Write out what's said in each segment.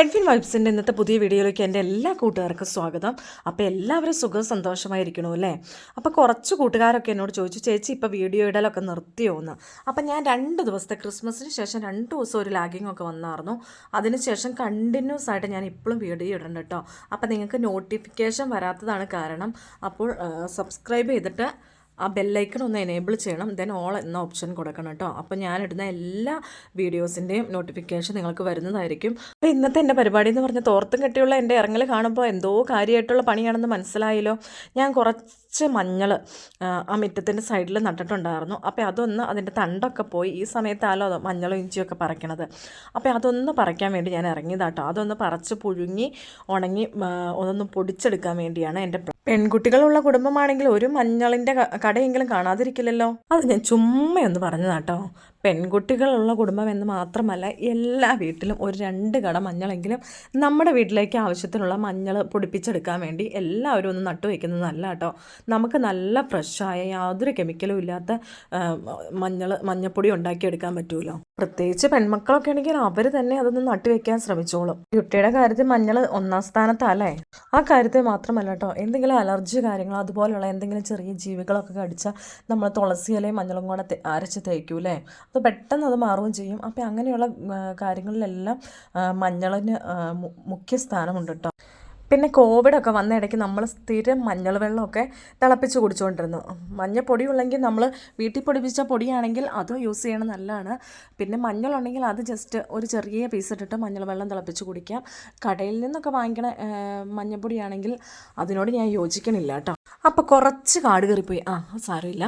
Edwin വൈബ്സിന്റെ ഇന്നത്തെ പുതിയ വീഡിയോയിലേക്ക് എന്റെ എല്ലാ കൂട്ടുകാർക്കും സ്വാഗതം. അപ്പോൾ എല്ലാവരും സുഖം സന്തോഷമായിരിക്കണു അല്ലേ? അപ്പോൾ കുറച്ച് കൂട്ടുകാരൊക്കെ എന്നോട് ചോദിച്ചു ചേച്ചി ഇപ്പോൾ വീഡിയോ ഇടലൊക്കെ നിർത്തിയോന്ന് അപ്പോൾ അപ്പം ഞാൻ രണ്ട് ദിവസത്തെ ക്രിസ്മസിന് ശേഷം രണ്ട് ദിവസം ഒരു ലാഗിങ് ഒക്കെ വന്നായിരുന്നു. അതിനുശേഷം കണ്ടിന്യൂസ് ആയിട്ട് ഞാൻ ഇപ്പോഴും വീഡിയോ ഇടണം കേട്ടോ. അപ്പോൾ നിങ്ങൾക്ക് നോട്ടിഫിക്കേഷൻ വരാത്തതാണ് കാരണം. അപ്പോൾ സബ്സ്ക്രൈബ് ചെയ്തിട്ട് ആ ബെല്ലൈക്കൺ ഒന്ന് എനേബിൾ ചെയ്യണം. ദെൻ ഓൾ എന്ന ഓപ്ഷൻ കൊടുക്കണം കേട്ടോ അപ്പോൾ ഇടുന്ന എല്ലാ വീഡിയോസിന്റെയും നോട്ടിഫിക്കേഷൻ നിങ്ങൾക്ക് വരുന്നതായിരിക്കും. അപ്പോൾ ഇന്നത്തെ എന്റെ പരിപാടി എന്ന് പറഞ്ഞാൽ തോർത്തും കെട്ടിയുള്ള എന്റെ ഇറങ്ങൽ കാണുമ്പോൾ എന്തോ കാര്യമായിട്ടുള്ള പണിയാണെന്ന് മനസ്സിലായല്ലോ. ഞാൻ കുറച്ച് മഞ്ഞൾ ആ മുറ്റത്തിന്റെ സൈഡിൽ നട്ടിട്ടുണ്ടായിരുന്നു. അപ്പോൾ അതൊന്ന് അതിന്റെ തണ്ടൊക്കെ പോയി ഈ സമയത്താലോ അത് മഞ്ഞളും ഇഞ്ചിയൊക്കെ പറിക്കണത്. അപ്പോൾ അതൊന്ന് പറിക്കാൻ വേണ്ടി ഞാൻ ഇറങ്ങിയതാട്ടോ. അതൊന്ന് പറിച്ച് പുഴുങ്ങി ഉണങ്ങി ഒന്നൊന്ന് പൊടിച്ചെടുക്കാൻ വേണ്ടിയാണ് എന്റെ പെൺകുട്ടികളുള്ള കുടുംബമാണെങ്കിൽ ഒരു മഞ്ഞളിന്റെ കടയെങ്കിലും കാണാതിരിക്കില്ലല്ലോ? അത് ഞാൻ ചുമ്മയൊന്ന് പറഞ്ഞതാട്ടോ. പെൺകുട്ടികളുള്ള കുടുംബം എന്ന് മാത്രമല്ല എല്ലാ വീട്ടിലും ഒരു രണ്ട് കട മഞ്ഞളെങ്കിലും നമ്മുടെ വീട്ടിലേക്ക് ആവശ്യത്തിനുള്ള മഞ്ഞൾ പൊടിപ്പിച്ചെടുക്കാൻ വേണ്ടി എല്ലാവരും ഒന്ന് നട്ടു വയ്ക്കുന്നത് നല്ല കേട്ടോ നമുക്ക് നല്ല ഫ്രഷായ യാതൊരു കെമിക്കലും ഇല്ലാത്ത മഞ്ഞൾ മഞ്ഞപ്പൊടി ഉണ്ടാക്കിയെടുക്കാൻ പറ്റുമല്ലോ പ്രത്യേകിച്ച് പെൺമക്കളൊക്കെ ആണെങ്കിൽ അവർ തന്നെ അതൊന്ന് നട്ടുവെക്കാൻ ശ്രമിച്ചോളും. കുട്ടിയുടെ കാര്യത്തിൽ മഞ്ഞൾ ഒന്നാം സ്ഥാനത്തല്ലേ? ആ കാര്യത്തിൽ മാത്രമല്ല കേട്ടോ എന്തെങ്കിലും അലർജി കാര്യങ്ങൾ അതുപോലെയുള്ള എന്തെങ്കിലും ചെറിയ ജീവികളൊക്കെ കടിച്ചാൽ നമ്മൾ തുളസി ഇലയും മഞ്ഞളും കൂടെ അരച്ച് തേക്കൂലേ അത് പെട്ടെന്ന് അത് മാറുകയും ചെയ്യും. അപ്പോൾ അങ്ങനെയുള്ള കാര്യങ്ങളിലെല്ലാം മഞ്ഞളിന് മുഖ്യ സ്ഥാനമുണ്ട് കേട്ടോ. പിന്നെ കോവിഡൊക്കെ വന്ന ഇടയ്ക്ക് നമ്മൾ സ്ഥിരം മഞ്ഞൾ വെള്ളമൊക്കെ തിളപ്പിച്ച് കുടിച്ചുകൊണ്ടിരുന്നു മഞ്ഞപ്പൊടി ഉള്ളെങ്കിൽ നമ്മൾ വീട്ടിൽ പൊടിപ്പിച്ച പൊടിയാണെങ്കിൽ അത് യൂസ് ചെയ്യണം നല്ലതാണ്. പിന്നെ മഞ്ഞളുണ്ടെങ്കിൽ അത് ജസ്റ്റ് ഒരു ചെറിയ പീസ് ഇട്ടിട്ട് മഞ്ഞൾ വെള്ളം തിളപ്പിച്ച് കുടിക്കാം. കടയിൽ നിന്നൊക്കെ വാങ്ങിക്കണ മഞ്ഞപ്പൊടിയാണെങ്കിൽ അതിനോട് ഞാൻ യോജിക്കണില്ല കേട്ടോ. അപ്പോൾ കുറച്ച് കാട് കയറിപ്പോയി. ആ സാരമില്ല.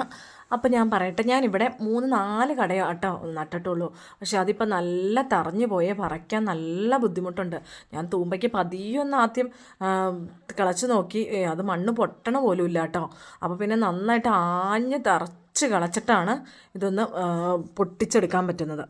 അപ്പോൾ ഞാൻ പറയട്ടെ ഞാനിവിടെ മൂന്ന് നാല് കടയാട്ടോ നട്ടിട്ടുള്ളൂ. പക്ഷെ അതിപ്പോൾ നല്ല തറഞ്ഞു പോയേ പറിക്കാൻ നല്ല ബുദ്ധിമുട്ടുണ്ട്. ഞാൻ തൂമ്പയ്ക്ക് പതിയൊന്ന് ആദ്യം കിളച്ച് നോക്കി അത് മണ്ണ് പൊട്ടണ പോലും ഇല്ല കേട്ടോ അപ്പോൾ പിന്നെ നന്നായിട്ട് ആഞ്ഞ് തറച്ച് കളച്ചിട്ടാണ് ഇതൊന്ന് പൊട്ടിച്ചെടുക്കാൻ പറ്റുന്നത്.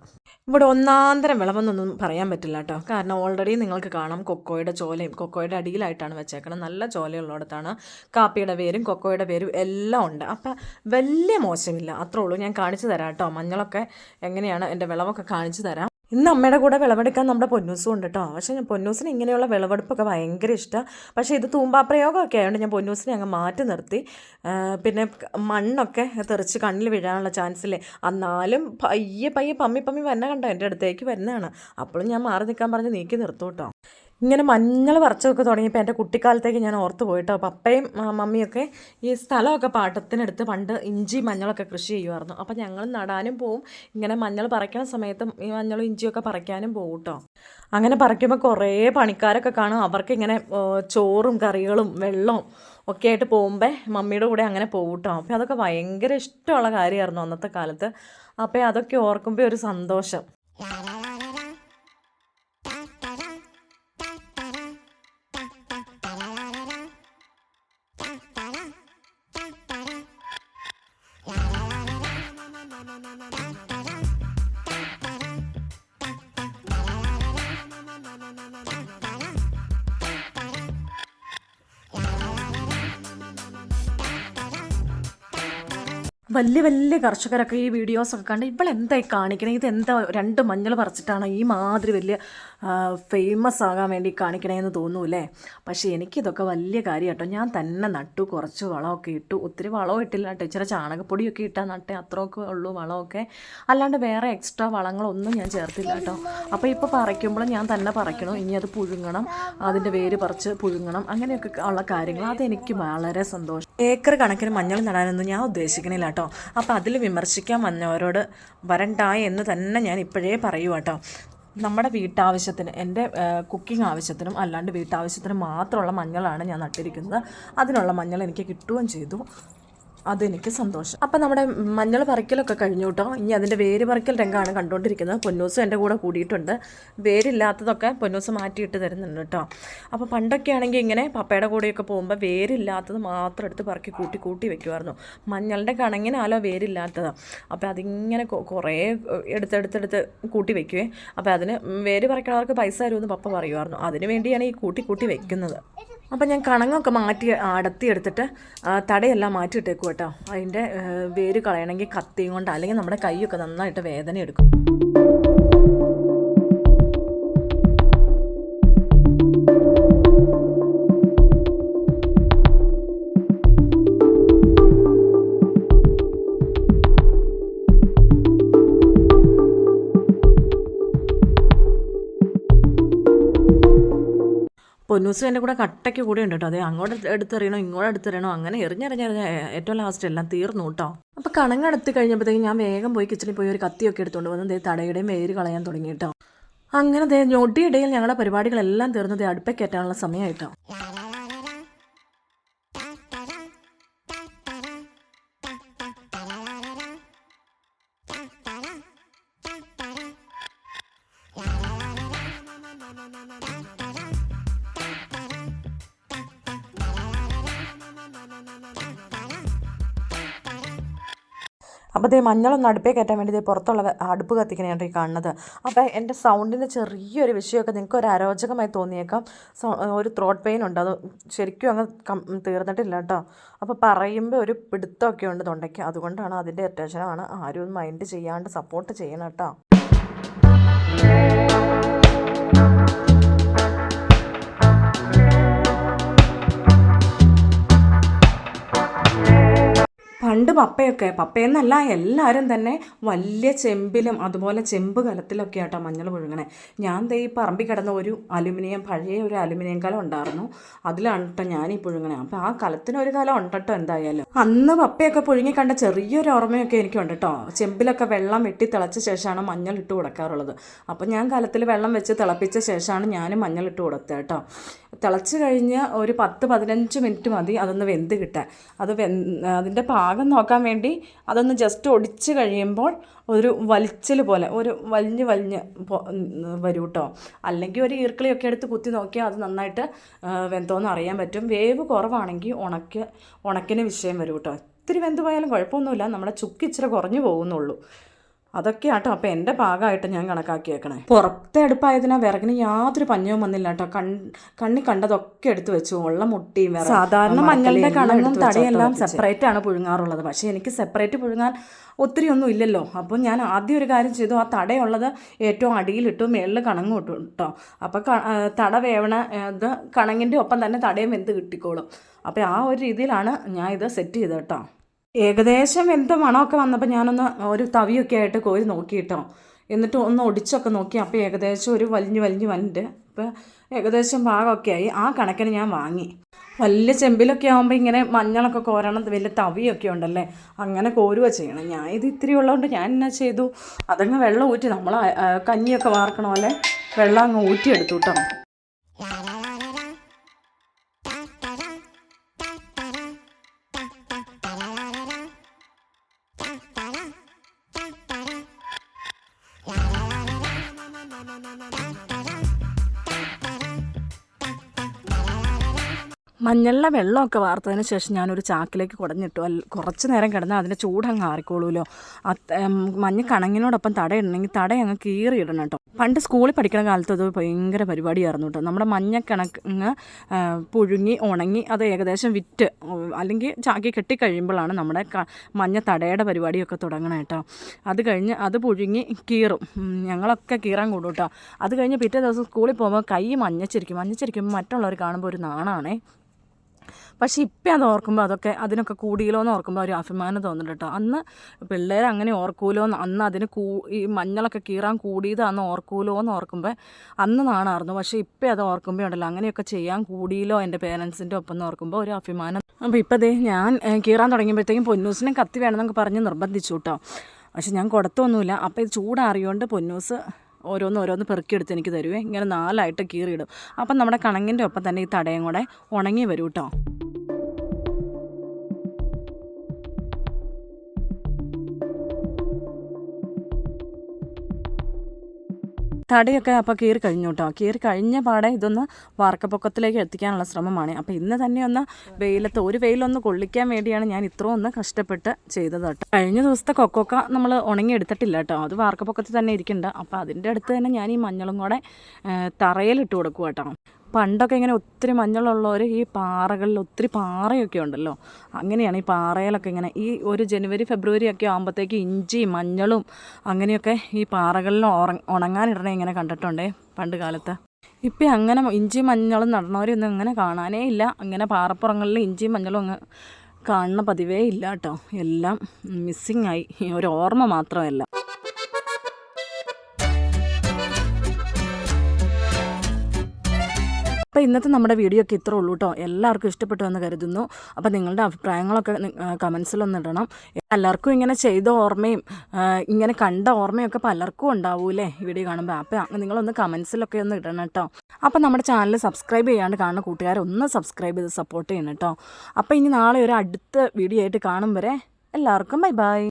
ഇവിടെ ഒന്നാന്തരം വിളവെന്നൊന്നും പറയാൻ പറ്റില്ല കേട്ടോ. കാരണം ഓൾറെഡി നിങ്ങൾക്ക് കാണാം കൊക്കോയുടെ ചോലയും കൊക്കോയുടെ അടിയിലായിട്ടാണ് വെച്ചേക്കണം നല്ല ചോലയുള്ളിടത്താണ് കാപ്പിയുടെ വേരും കൊക്കോയുടെ വേരും എല്ലാം ഉണ്ട്. അപ്പം വലിയ മോശമില്ല. അത്രേ ഉള്ളൂ. ഞാൻ കാണിച്ചു തരാം കേട്ടോ. മഞ്ഞളൊക്കെ എങ്ങനെയാണ് എന്റെ വിളവൊക്കെ കാണിച്ചു തരാം. ഇന്ന് അമ്മയുടെ കൂടെ വിളവെടുക്കാൻ നമ്മുടെ പൊന്നൂസും ഉണ്ട് കേട്ടോ പക്ഷേ ഞാൻ പൊന്നൂസിന് ഇങ്ങനെയുള്ള വിളവെടുപ്പൊക്കെ ഭയങ്കര ഇഷ്ടമാണ് പക്ഷേ ഇത് തൂമ്പാപ്രയോഗമൊക്കെ ആയതുകൊണ്ട് ഞാൻ പൊന്നൂസിനെ അങ്ങ് മാറ്റി നിർത്തി. പിന്നെ മണ്ണൊക്കെ തെറിച്ച് കണ്ണിൽ വീഴാനുള്ള ചാൻസ് ഇല്ലേ എന്നാലും പയ്യെ പയ്യെ പമ്മി പമ്മി വന്ന കണ്ടോ? എന്റെ അടുത്തേക്ക് വരുന്നതാണ്. അപ്പോഴും ഞാൻ മാറി നിൽക്കാൻ പറഞ്ഞ് നീക്കി നിർത്തും കേട്ടോ ഇങ്ങനെ മഞ്ഞൾ പറിച്ചൊക്കെ തുടങ്ങിയപ്പോൾ എന്റെ കുട്ടിക്കാലത്തേക്ക് ഞാൻ ഓർത്ത് പോയിട്ടോ. അപ്പയും മമ്മിയൊക്കെ ഈ സ്ഥലമൊക്കെ പാട്ടത്തിനെടുത്ത് പണ്ട് ഇഞ്ചി മഞ്ഞളൊക്കെ കൃഷി ചെയ്യുമായിരുന്നു അപ്പോൾ ഞങ്ങൾ നടാനും പോവും. ഇങ്ങനെ മഞ്ഞൾ പറിക്കുന്ന സമയത്തും ഈ മഞ്ഞളും ഇഞ്ചിയൊക്കെ പറിക്കാനും പോകും കേട്ടോ അങ്ങനെ പറിക്കുമ്പോൾ കുറേ പണിക്കാരൊക്കെ കാണും. അവർക്ക് ഇങ്ങനെ ചോറും കറികളും വെള്ളവും ഒക്കെ ആയിട്ട് പോകുമ്പോൾ മമ്മിയുടെ കൂടെ അങ്ങനെ പോകും കേട്ടോ അപ്പോൾ അതൊക്കെ ഭയങ്കര ഇഷ്ടമുള്ള കാര്യമായിരുന്നു അന്നത്തെ കാലത്ത്. അപ്പോൾ അതൊക്കെ ഓർക്കുമ്പോൾ ഒരു സന്തോഷം. വലിയ വലിയ കർഷകരൊക്കെ ഈ വീഡിയോസൊക്കെ കണ്ട് ഇവളെന്തായി കാണിക്കണേ? എന്താ രണ്ട് മഞ്ഞൾ പറിച്ചിട്ടാണ് ഈ മാതിരി വലിയ ഫേമസ് ആകാൻ വേണ്ടി കാണിക്കണേന്ന് തോന്നൂല്ലേ? പക്ഷേ എനിക്കിതൊക്കെ വലിയ കാര്യം കേട്ടോ ഞാൻ തന്നെ നട്ടു കുറച്ച് വളമൊക്കെ ഇട്ടു. ഒത്തിരി വളവും ഇട്ടില്ല കേട്ടോ. ഇച്ചിരി ചാണകപ്പൊടിയൊക്കെ ഇട്ടാൽ നട്ടേ. അത്രയൊക്കെ ഉള്ളൂ വളമൊക്കെ. അല്ലാണ്ട് വേറെ എക്സ്ട്രാ വളങ്ങളൊന്നും ഞാൻ ചേർത്തില്ല കേട്ടോ. അപ്പോൾ ഇപ്പോൾ പറിക്കുമ്പോൾ ഞാൻ തന്നെ പറിക്കണം. ഇനി അത് പുഴുങ്ങണം. അതിന്റെ വേര് പറിച്ച് പുഴുങ്ങണം. അങ്ങനെയൊക്കെ ഉള്ള കാര്യങ്ങൾ. അതെനിക്ക് വളരെ സന്തോഷം. ഏക്കർ കണക്കിന് മഞ്ഞൾ നടാനൊന്നും ഞാൻ ഉദ്ദേശിക്കണില്ല കേട്ടോ. അപ്പോൾ അതിൽ വിമർശിക്കാൻ വന്നവരോട് വരണ്ട എന്ന് തന്നെ ഞാൻ ഇപ്പോഴേ പറയൂ കേട്ടോ. നമ്മുടെ വീട്ടാവശ്യത്തിന് എന്റെ കുക്കിംഗ് ആവശ്യത്തിനും അല്ലാണ്ട് വീട്ടാവശ്യത്തിനും മാത്രമുള്ള മഞ്ഞളാണ് ഞാൻ നട്ടിരിക്കുന്നത്. അതിനുള്ള മഞ്ഞൾ എനിക്ക് കിട്ടുകയും ചെയ്തു. അതെനിക്ക് സന്തോഷം. അപ്പം നമ്മുടെ മഞ്ഞൾ പറിക്കലൊക്കെ കഴിഞ്ഞു കേട്ടോ. ഇനി അതിന്റെ വേര് പറിക്കൽ രംഗമാണ് കണ്ടുകൊണ്ടിരിക്കുന്നത്. പൊന്നൂസും എന്റെ കൂടെ കൂടിയിട്ടുണ്ട്. വേരില്ലാത്തതൊക്കെ പൊന്നൂസ് മാറ്റിയിട്ട് തരുന്നുണ്ട് കേട്ടോ. അപ്പോൾ പണ്ടൊക്കെ ആണെങ്കിൽ ഇങ്ങനെ പപ്പയുടെ കൂടെയൊക്കെ പോകുമ്പോൾ വേരില്ലാത്തത് മാത്രം എടുത്ത് പറക്കി കൂട്ടി കൂട്ടി വെക്കുമായിരുന്നു മഞ്ഞളുടെ കണങ്ങിനാലോ വേരില്ലാത്തത്. അപ്പോൾ അതിങ്ങനെ കുറേ എടുത്തെടുത്തെടുത്ത് കൂട്ടി വെക്കുവേ. അപ്പോൾ അതിന് വേര് പറിക്കണവർക്ക് പൈസ തരുമെന്ന് പപ്പ പറയുമായിരുന്നു അതിനു വേണ്ടിയാണ് ഈ കൂട്ടി കൂട്ടി വെക്കുന്നത്. അപ്പം ഞാൻ കണങ്ങൊക്കെ മാറ്റി അടത്തി എടുത്തിട്ട് തടയെല്ലാം മാറ്റി ഇട്ടേക്കും കേട്ടോ അതിന്റെ വേര് കളയണമെങ്കിൽ കത്തിയും കൊണ്ട് അല്ലെങ്കിൽ നമ്മുടെ കൈയൊക്കെ നന്നായിട്ട് വേദന എടുക്കും പൊന്നൂസും എന്റെ കൂടെ കട്ടയ്ക്ക് കൂടെ ഉണ്ട് കേട്ടോ. അതെ അങ്ങോട്ട് എടുത്തെറിയണോ ഇങ്ങോട്ട് എടുത്തെറിയണോ അങ്ങനെ എറിഞ്ഞെറിഞ്ഞെറിഞ്ഞ ഏറ്റവും ലാസ്റ്റ് എല്ലാം തീർന്നു കേട്ടോ. അപ്പോൾ കണങ്ങെടുത്ത് കഴിഞ്ഞപ്പോഴത്തേക്കും ഞാൻ വേഗം പോയി കിച്ചണിൽ പോയി ഒരു കത്തിയൊക്കെ എടുത്തുകൊണ്ട് വന്ന് ദേ തടയുടെയും വേര് കളയാൻ തുടങ്ങി കേട്ടോ. അങ്ങനെ ദേ ഞൊടിയിടയിൽ ഞങ്ങളുടെ പരിപാടികളെല്ലാം തീർന്നത് ദേ അടുപ്പേക്കറ്റാനുള്ള സമയമായിട്ടോ അപ്പോൾ ദേ മഞ്ഞളൊന്ന് അടുപ്പേ കയറ്റാൻ വേണ്ടി ദേ പുറത്തുള്ള അടുപ്പ് കത്തിക്കണേട്ടോ ഈ കാണുന്നത്. അപ്പോൾ എന്റെ സൗണ്ടിന്റെ ചെറിയൊരു വിഷയമൊക്കെ നിങ്ങൾക്ക് ഒരു അരോചകമായി തോന്നിയേക്കാം. ഒരു ത്രോട്ട് പെയിൻ ഉണ്ട്. അത് ശരിക്കും അങ്ങ് തീർന്നിട്ടില്ല കേട്ടോ. അപ്പോൾ പറയുമ്പോൾ ഒരു പിടുത്തമൊക്കെ ഉണ്ട് തൊണ്ടയ്ക്ക്. അതുകൊണ്ടാണ് അതിന്റെ ഇറിറ്റേഷനാണ് ആരും മൈൻഡ് ചെയ്യാണ്ട് സപ്പോർട്ട് ചെയ്യണം കേട്ടോ. പണ്ട് പപ്പയൊക്കെ പപ്പയെന്നല്ല എല്ലാവരും തന്നെ വലിയ ചെമ്പിലും അതുപോലെ ചെമ്പ് കലത്തിലൊക്കെ ആട്ടോ മഞ്ഞൾ പുഴുങ്ങണേ. ഞാൻ ദേ ഈ പറമ്പിൽ കിടന്ന ഒരു അലുമിനിയം പഴയ ഒരു അലുമിനിയം കലം ഉണ്ടായിരുന്നു. അതിലാണ് കേട്ടോ ഞാൻ പുഴുങ്ങണേ. അപ്പോൾ ആ കലത്തിന് ഒരു കലം ഉണ്ട് കേട്ടോ എന്തായാലും. അന്ന് പപ്പയൊക്കെ പുഴുങ്ങി കണ്ട ചെറിയൊരു ഓർമ്മയൊക്കെ എനിക്കുണ്ട് കേട്ടോ ചെമ്പിലൊക്കെ വെള്ളം വെട്ടി തിളച്ച ശേഷമാണ് മഞ്ഞൾ ഇട്ട് കൊടുക്കാറുള്ളത്. അപ്പോൾ ഞാൻ കലത്തിൽ വെള്ളം വെച്ച് തിളപ്പിച്ച ശേഷമാണ് ഞാൻ മഞ്ഞൾ ഇട്ട് കൊടുത്തത് കേട്ടോ തിളച്ച് കഴിഞ്ഞ് ഒരു പത്ത് പതിനഞ്ച് മിനിറ്റ് മതി അതൊന്ന് വെന്ത് കിട്ടാൻ. അത് വെ അതിന്റെ പാകം നോക്കാൻ വേണ്ടി അതൊന്ന് ജസ്റ്റ് ഒടിച്ച് കഴിയുമ്പോൾ ഒരു വലിച്ചൽ പോലെ ഒരു വലിഞ്ഞ് വലിഞ്ഞ് വരും കേട്ടോ അല്ലെങ്കിൽ ഒരു ഈർക്കിളിയൊക്കെ എടുത്ത് കുത്തി നോക്കിയാൽ അത് നന്നായിട്ട് വെന്തോന്ന് അറിയാൻ പറ്റും. വേവ് കുറവാണെങ്കിൽ ഉണക്ക് ഉണക്കിന് വിഷയം വരും കേട്ടോ ഇത്തിരി വെന്ത് പോയാലും കുഴപ്പമൊന്നുമില്ല. നമ്മുടെ ചുക്ക് ഇച്ചിരി കുറഞ്ഞു പോകുന്നുള്ളൂ. അതൊക്കെ കേട്ടോ അപ്പം എന്റെ ഭാഗമായിട്ട് ഞാൻ കണക്കാക്കിയേക്കണേ. പുറത്തെ അടുപ്പായതിനാ വിറകിന് യാതൊരു പഞ്ഞവും വന്നില്ല കേട്ടോ കൺ കണ്ണി കണ്ടതൊക്കെ എടുത്തു വെച്ചു. ഉള്ള മുട്ടിയും വിറ സാധാരണ മഞ്ഞളുടെ കണങ്ങും തടയെല്ലാം സെപ്പറേറ്റ് ആണ് പുഴുങ്ങാറുള്ളത്. പക്ഷേ എനിക്ക് സെപ്പറേറ്റ് പുഴുങ്ങാൻ ഒത്തിരി ഒന്നും ഇല്ലല്ലോ. അപ്പോൾ ഞാൻ ആദ്യം ഒരു കാര്യം ചെയ്തു. ആ തടയുള്ളത് ഏറ്റവും അടിയിലിട്ടു മേളിൽ കണങ്ങും ഇട്ടു കേട്ടോ അപ്പോൾ തട വേവണ ഇത് കണങ്ങിന്റെ ഒപ്പം തന്നെ തടയും വെന്ത് കിട്ടിക്കോളും. അപ്പോൾ ആ ഒരു രീതിയിലാണ് ഞാൻ ഇത് സെറ്റ് ചെയ്തത് കേട്ടോ ഏകദേശം എന്ത് മണമൊക്കെ വന്നപ്പോൾ ഞാനൊന്ന് ഒരു തവിയൊക്കെ ആയിട്ട് കോരി നോക്കി കേട്ടോ എന്നിട്ട് ഒന്ന് ഒടിച്ചൊക്കെ നോക്കി. അപ്പോൾ ഏകദേശം ഒരു വലിഞ്ഞ് വലിഞ്ഞ് വന്നിട്ട് അപ്പോൾ ഏകദേശം ഭാഗമൊക്കെ ആയി. ആ കണക്കിന് ഞാൻ വാങ്ങി. വലിയ ചെമ്പിലൊക്കെ ആകുമ്പോൾ ഇങ്ങനെ മഞ്ഞളൊക്കെ കോരണം വലിയ തവിയൊക്കെ ഉണ്ടല്ലേ? അങ്ങനെ കോരുക ചെയ്യണം. ഞാൻ ഇത് ഇത്തിരി ഉള്ളതുകൊണ്ട് ഞാൻ എന്നാ ചെയ്തു? അതങ്ങ് വെള്ളം ഊറ്റി നമ്മൾ കഞ്ഞിയൊക്കെ വാർക്കണ പോലെ വെള്ളം അങ്ങ് ഊറ്റിയെടുത്തു കേട്ടോ മഞ്ഞളിലെ വെള്ളമൊക്കെ വാർത്തതിന് ശേഷം ഞാനൊരു ചാക്കിലേക്ക് കുടഞ്ഞിട്ടു. അല്ല കുറച്ച് നേരം കിടന്നാൽ അതിന്റെ ചൂടങ്ങ് ആറിക്കോളൂല്ലോ മഞ്ഞ കണങ്ങിനോടൊപ്പം തടയിടണമെങ്കിൽ തട അങ്ങ് കീറിയിടണം കേട്ടോ. പണ്ട് സ്കൂളിൽ പഠിക്കുന്ന കാലത്ത് അത് ഭയങ്കര പരിപാടിയായിരുന്നു കേട്ടോ. നമ്മുടെ മഞ്ഞ കണങ്ങ് പുഴുങ്ങി ഉണങ്ങി അത് ഏകദേശം വിറ്റ് അല്ലെങ്കിൽ ചാക്കി കെട്ടിക്കഴിയുമ്പോഴാണ് നമ്മുടെ ക- മഞ്ഞ തടയുടെ പരിപാടിയൊക്കെ തുടങ്ങണം കേട്ടോ. അത് കഴിഞ്ഞ് അത് പുഴുങ്ങി കീറും. ഞങ്ങളൊക്കെ കീറാൻ കൂടും കേട്ടോ. അത് കഴിഞ്ഞ് പിറ്റേ ദിവസം സ്കൂളിൽ പോകുമ്പോൾ കൈ മഞ്ഞച്ചിരിക്കും. മഞ്ഞച്ചിരിക്കുമ്പോൾ മറ്റുള്ളവർ കാണുമ്പോൾ ഒരു നാണാണേ. പക്ഷേ ഇപ്പം അത് ഓർക്കുമ്പോൾ അതൊക്കെ അതിനൊക്കെ കൂടിയില്ലോ എന്ന് ഓർക്കുമ്പോൾ ഒരു അഭിമാനം തോന്നുന്നുണ്ട് കേട്ടോ. അന്ന് പിള്ളേർ അങ്ങനെ ഓർക്കൂലോ എന്ന് അന്ന് അതിന് കൂ ഈ മഞ്ഞളൊക്കെ കീറാൻ കൂടിയതാന്ന് ഓർക്കൂലോ എന്ന് ഓർക്കുമ്പോൾ അന്ന് നാണായിരുന്നു പക്ഷേ ഇപ്പം അത് ഓർക്കുമ്പോൾ ഉണ്ടല്ലോ അങ്ങനെയൊക്കെ ചെയ്യാൻ കൂടിയില്ലോ എന്റെ പേരൻസിന്റെ ഒപ്പം എന്ന് ഓർക്കുമ്പോൾ ഒരു അഭിമാനം. അപ്പോൾ ഇപ്പം അതേ ഞാൻ കീറാൻ തുടങ്ങിയപ്പോഴത്തേക്കും പൊന്നൂസിനെ കത്തി വേണമെന്നൊക്കെ പറഞ്ഞ് നിർബന്ധിച്ചു കേട്ടോ. പക്ഷെ ഞാൻ കൊടുത്തൊന്നുമില്ല. അപ്പോൾ ഇത് ചൂടാറിയോണ്ട് പൊന്നൂസ് ഓരോന്ന് ഓരോന്ന് പെറുക്കിയെടുത്ത് എനിക്ക് തരുവേ. ഇങ്ങനെ നാലായിട്ട് കീറിയിടും. അപ്പം നമ്മുടെ കണങ്ങിന്റെ ഒപ്പം തന്നെ ഈ തടയും കൂടെ ഉണങ്ങി വരും കേട്ടോ തടിയൊക്കെ അപ്പോൾ കീറി കഴിഞ്ഞു കേട്ടോ കീറി കഴിഞ്ഞ പാടെ ഇതൊന്ന് വാർക്കപ്പൊക്കത്തിലേക്ക് എത്തിക്കാനുള്ള ശ്രമമാണ്. അപ്പോൾ ഇന്ന് തന്നെ ഒന്ന് വെയിലത്ത് ഒരു വെയിലൊന്ന് കൊള്ളിക്കാൻ വേണ്ടിയാണ് ഞാൻ ഇത്രയും ഒന്ന് കഷ്ടപ്പെട്ട് ചെയ്തത് കേട്ടോ. കഴിഞ്ഞ ദിവസത്തെ കൊക്കൊക്ക നമ്മൾ ഉണങ്ങി എടുത്തിട്ടില്ല കേട്ടോ. അത് വാർക്കപ്പൊക്കത്തിൽ തന്നെ ഇരിക്കുന്നുണ്ട്. അപ്പോൾ അതിന്റെ അടുത്ത് തന്നെ ഞാൻ ഈ മഞ്ഞളും കൂടെ തറയിലിട്ട് കൊടുക്കും കേട്ടോ പണ്ടൊക്കെ ഇങ്ങനെ ഒത്തിരി മഞ്ഞളുള്ളവർ ഈ പാറകളിൽ ഒത്തിരി പാറയൊക്കെ ഉണ്ടല്ലോ. അങ്ങനെയാണ് ഈ പാറയിലൊക്കെ ഇങ്ങനെ ഈ ഒരു ജനുവരി ഫെബ്രുവരി ഒക്കെ ആകുമ്പോഴത്തേക്ക് ഇഞ്ചി മഞ്ഞളും അങ്ങനെയൊക്കെ ഈ പാറകളിൽ ഉണങ്ങാനിടണേ ഇങ്ങനെ കണ്ടിട്ടുണ്ടേ പണ്ട് കാലത്ത്. ഇപ്പം അങ്ങനെ ഇഞ്ചി മഞ്ഞളും നടന്നവരെയൊന്നും അങ്ങനെ കാണാനേ ഇല്ല. അങ്ങനെ പാറപ്പുറങ്ങളിൽ ഇഞ്ചി മഞ്ഞളും അങ്ങ് കാണുന്ന പതിവേ ഇല്ല കേട്ടോ എല്ലാം മിസ്സിങ് ആയി. ഒരു ഓർമ്മ മാത്രമല്ല. അപ്പോൾ ഇന്നത്തെ നമ്മുടെ വീഡിയോ ഒക്കെ ഇത്രേ ഉള്ളൂ കേട്ടോ എല്ലാവർക്കും ഇഷ്ടപ്പെട്ടു എന്ന് കരുതുന്നു. അപ്പോൾ നിങ്ങളുടെ അഭിപ്രായങ്ങളൊക്കെ കമൻസിലൊന്ന് ഇടണം. എല്ലാവർക്കും ഇങ്ങനെ ചെയ്ത ഓർമ്മയും ഇങ്ങനെ കണ്ട ഓർമ്മയൊക്കെ പലർക്കും ഉണ്ടാവൂലേ വീഡിയോ കാണുമ്പോൾ അപ്പോൾ നിങ്ങളൊന്ന് കമൻസിലൊക്കെ ഒന്ന് ഇടണം കേട്ടോ അപ്പോൾ നമ്മുടെ ചാനൽ സബ്സ്ക്രൈബ് ചെയ്യാണ്ട് കാണുന്ന കൂട്ടുകാരെ ഒന്ന് സബ്സ്ക്രൈബ് ചെയ്ത് സപ്പോർട്ട് ചെയ്യണം കേട്ടോ അപ്പോൾ ഇനി നാളെ ഒരു അടുത്ത വീഡിയോ ആയിട്ട് കാണും വരെ എല്ലാവർക്കും ബൈ ബൈ.